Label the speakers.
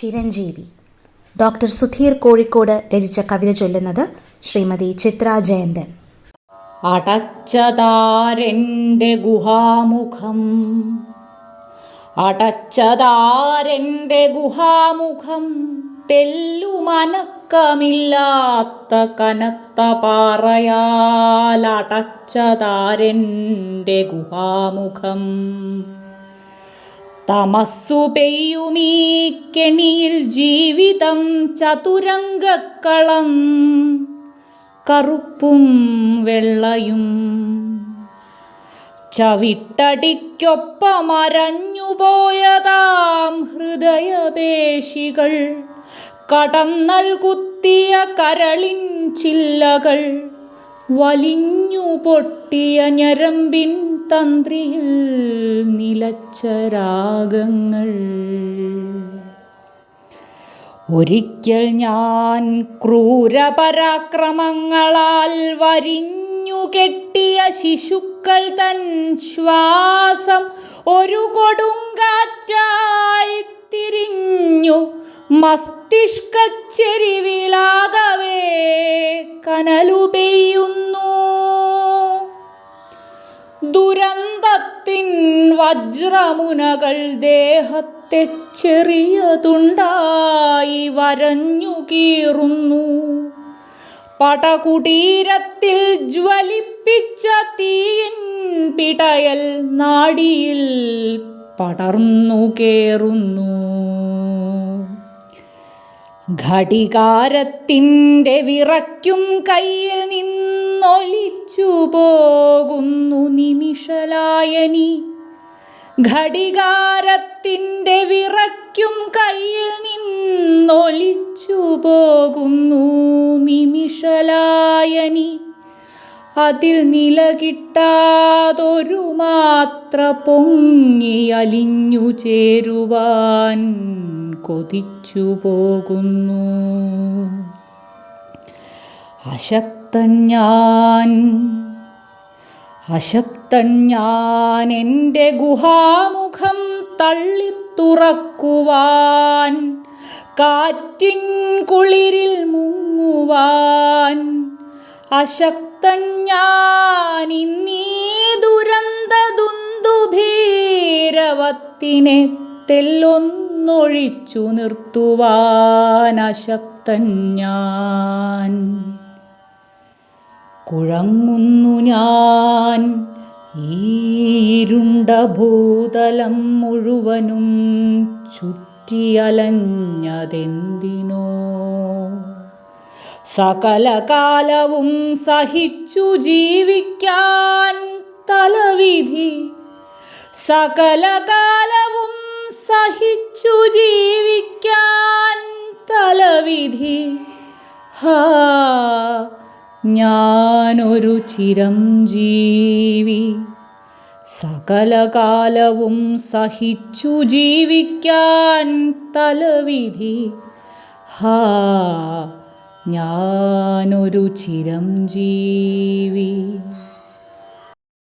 Speaker 1: Chiranjeevi. Doctor Sudheer Kozhikode രചിച്ച കവിത ചൊല്ലുന്നത് ശ്രീമതി ചിത്ര ജയന്തൻ.
Speaker 2: അടച്ചതാരെന്റെ ഗുഹാമുഖം. അടച്ചതാരെന്റെ ഗുഹാമുഖം. തെല്ലുമനക്കമില്ലാത്ത കനത്ത പാറയാൽ അടച്ചതാരെന്റെ ഗുഹാമുഖം. തമസ്സു പെയ്യുമീ കെണിയിൽ ജീവിതം ചതുരംഗക്കളം. കറുപ്പും വെള്ളയും ചവിട്ടടിക്കൊപ്പമരഞ്ഞുപോയതാം ഹൃദയപേശികൾ. കടന്നൽ കുത്തിയ കരളിൻ ചില്ലകൾ. വലിഞ്ഞു പൊട്ടിയ ഞരമ്പിൻ തന്ത്രിയിൽ നിലച്ച രാഗങ്ങൾ. ഒരിക്കൽ ഞാൻ ക്രൂരപരാക്രമങ്ങളാൽ വരിഞ്ഞു കെട്ടിയ ശിശുക്കൾ തൻ ശ്വാസം ഒരു കൊടുങ്കാറ്റായി തിരിഞ്ഞു. മസ്തിഷ്കച്ചെരിവിലാകവേ കനലു വജ്രമുനകൾ ദേഹത്തെ ചെറിയതുണ്ടായി വരഞ്ഞു കീറുന്നു. പടകുടീരത്തിൽ ജ്വലിപ്പിച്ച തീയിൻ പിടയൽ നാടിയിൽ പടർന്നു കേറുന്നു. ഘടികാരത്തിന്റെ വിറയ്ക്കും കയ്യിൽ നിന്നൊലിച്ചു പോകുന്നു നിമിഷലായനി. ഘടികാരത്തിന്റെ വിറയ്ക്കും കയ്യിൽ നിന്നൊലിച്ചു പോകുന്നു നിമിഷലായനി. അതിൽ നിലകിട്ടാതൊരു മാത്ര പൊങ്ങി അലിഞ്ഞു ചേരുവാൻ കൊതിച്ചു പോകുന്നു അശക്തൻ ഞാൻ അശക്തൻ എന്റെ ഗുഹാമുഖം തള്ളിത്തുറക്കുവാൻ കാറ്റിൻ കുളിരിൽ മുങ്ങുവാൻ. അശക്തൻ ഞാൻ ഇന്നീ ദുരന്ത ദുന്ദുഭീരവത്തിനെ തെല്ലൊന്നൊഴിച്ചു നിർത്തുവാൻ അശക്തൻ ഞാൻ കുഴങ്ങുന്നു ഞാൻ. ഈരുണ്ട ഭൂതലം മുഴുവനും ചുറ്റിയലഞ്ഞതെന്തിനോ സകല കാലവും സഹിച്ചു ജീവിക്കാൻ തലവിധി. സകല കാലവും സഹിച്ചു ജീവിക്കാൻ തലവിധി. ഹാ ഞാനൊരു ചിരഞ്ജീവി. സകലകാലവും സഹിച്ചു ജീവിക്കാൻ തലവിധി. ഹാ ഞാനൊരു ചിരഞ്ജീവി.